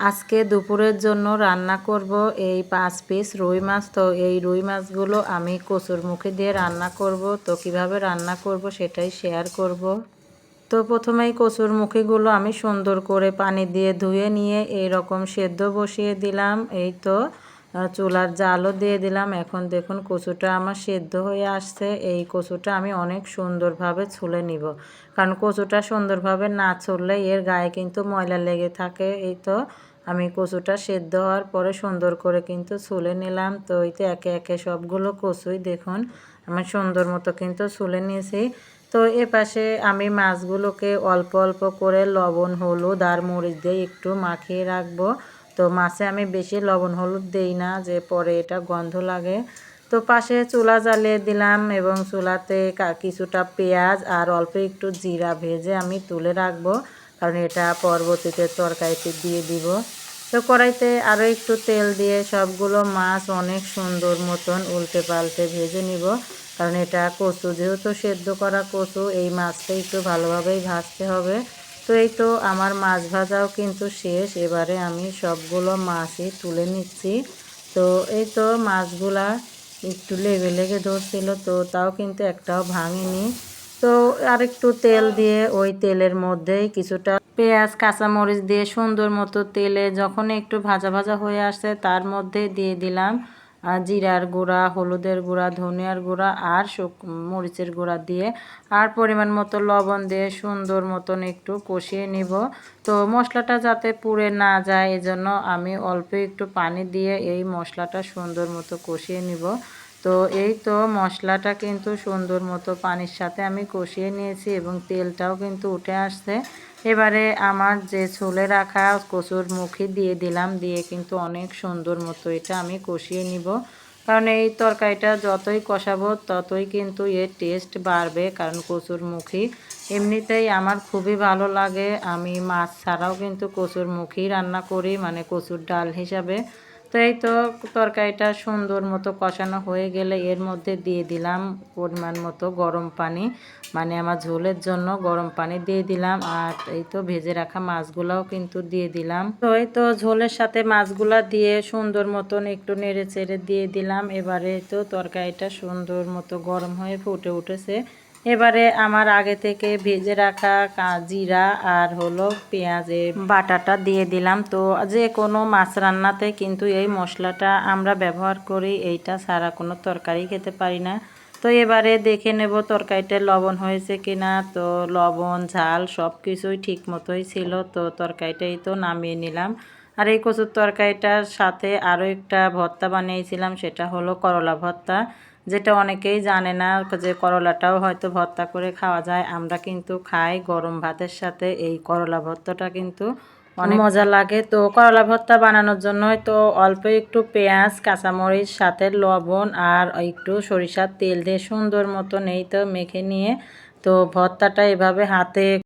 আজকে দুপুরের জন্য রান্না করব এই পাঁচ পিস রুই মাছ। তো এই রুই মাছগুলো আমি কচুর মুখে দিয়ে রান্না করব। তো কীভাবে রান্না করব সেটাই শেয়ার করব। তো প্রথমেই কচুর মুখিগুলো আমি সুন্দর করে পানি দিয়ে ধুয়ে নিয়ে এই রকম সেদ্ধ বসিয়ে দিলাম। এই তো চুলার জালও দিয়ে দিলাম। এখন দেখুন কচুটা আমার সেদ্ধ হয়ে আসছে। এই কচুটা আমি অনেক সুন্দরভাবে ছুলে নিব। কারণ কচুটা সুন্দরভাবে না ছুললে এর গায়ে কিন্তু ময়লা লেগে থাকে। এই তো আমি কচুটা সেদ্ধ হওয়ার পরে সুন্দর করে কিন্তু ছুলে নিলাম। তো এইতে একে একে সবগুলো কচুই দেখুন আমি সুন্দর মতো কিন্তু ছুলে নিয়েছি। তো এ পাশে আমি মাছগুলোকে অল্প অল্প করে লবণ, হলুদ আর মরিচ দিয়ে একটু মাখিয়ে রাখব। তো মাছে আমি বেশি লবণ, হলুদ দেই না যে পরে এটা গন্ধ লাগে। তো পাশে চুলা জ্বালিয়ে দিলাম এবং চুলাতে কিছুটা পেঁয়াজ আর অল্প একটু জিরা ভেজে আমি তুলে রাখব। কারণ এটা পরবর্তীতে তরকারিতে দিয়ে দিব। তো কড়াইতে আরও একটু তেল দিয়ে সবগুলো মাছ অনেক সুন্দর মতন উল্টে পাল্টে ভেজে নিব। কারণ এটা কচু, যেহেতু সেদ্ধ করা কচু, এই মাছটা একটু ভালোভাবেই ভাজতে হবে। তো এই তো আমার মাছ ভাজাও কিন্তু শেষ। এবারে আমি সবগুলো মাছই তুলে নিচ্ছি। তো এই তো মাছগুলা একটু লেগে লেগে ধরছিল, তো তাও কিন্তু একটাও ভাঙেনি। তো আরেকটু তেল দিয়ে ওই তেলের মধ্যেই কিছুটা পেঁয়াজ, কাঁচামরিচ দিয়ে সুন্দর মতো তেলে যখন একটু ভাজা ভাজা হয়ে আসছে তার মধ্যে দিয়ে দিলাম জিরার গুঁড়া, হলুদের গুঁড়া, ধনিয়ার গুঁড়া আর শুক- মরিচের গুঁড়া দিয়ে আর পরিমাণ মতো লবণ দিয়ে সুন্দর মতন একটু কষিয়ে নিব। তো মশলাটা যাতে পুড়ে না যায় এজন্য আমি অল্প একটু পানি দিয়ে এই মশলাটা সুন্দর মতো কষিয়ে নিব। তো এই তো মশলাটা কিন্তু সুন্দর মতো পানির সাথে আমি কষিয়ে নিয়েছি এবং তেলটাও কিন্তু উঠে আসছে। এবারে আমার যে ছুলে রাখা কচুর মুখি দিয়ে দিলাম, দিয়ে কিন্তু অনেক সুন্দর মতো এটা আমি কষিয়ে নিব। কারণ এই তরকারিটা যতই কষাবো ততই কিন্তু এর টেস্ট বাড়বে, কারণ কচুর মুখি এমনিতেই আমার খুবই ভালো লাগে। আমি মাছ ছাড়াও কিন্তু কচুর মুখি রান্না করি মানে কচুর ডাল হিসাবে। তো এই তো তরকারিটা সুন্দর মতো কষানো হয়ে গেলে এর মধ্যে দিয়ে দিলাম পরিমাণ মতো গরম পানি। মানে আমার ঝোলের জন্য গরম পানি দিয়ে দিলাম আর এই তো ভেজে রাখা মাছগুলাও কিন্তু দিয়ে দিলাম। তো এই তো ঝোলের সাথে মাছগুলা দিয়ে সুন্দর মতন একটু নেড়ে চেড়ে দিয়ে দিলাম। এবারে তো তরকারিটা সুন্দর মতো গরম হয়ে ফুটে উঠেছে। এবারে আমার আগে থেকে ভেজে রাখা জিরা আর হলো পেঁয়াজের বাটাটা দিয়ে দিলাম। তো যে কোনো মাছ রান্নাতে কিন্তু এই মশলাটা আমরা ব্যবহার করি, এইটা ছাড়া কোনো তরকারি খেতে পারি না। তো এবারে দেখে নেব তরকারিটা লবণ হয়েছে কিনা। তো লবণ, ঝাল সব কিছুই ঠিক মতোই ছিল, তো তরকারিটাই তো নামিয়ে নিলাম। আর এই কচুর তরকারিটার সাথে আরও একটা ভর্তা বানিয়েছিলাম, সেটা হলো করলা ভর্তা। যেটা অনেকেই জানে না, যে করলাটাও হয়তো ভর্তা করে খাওয়া যায়। আমরা কিন্তু খাই গরম ভাতের সাথে, এই করলা ভর্তাটা কিন্তু অনেক মজা লাগে। তো করলা ভর্তা বানানোর জন্য তো অল্প একটু পেঁয়াজ, কাঁচামরিচ সাথে লবণ আর একটু সরিষার তেল দিয়ে সুন্দর মতন এই তো মেখে নিয়ে, তো ভর্তাটা এভাবে হাতে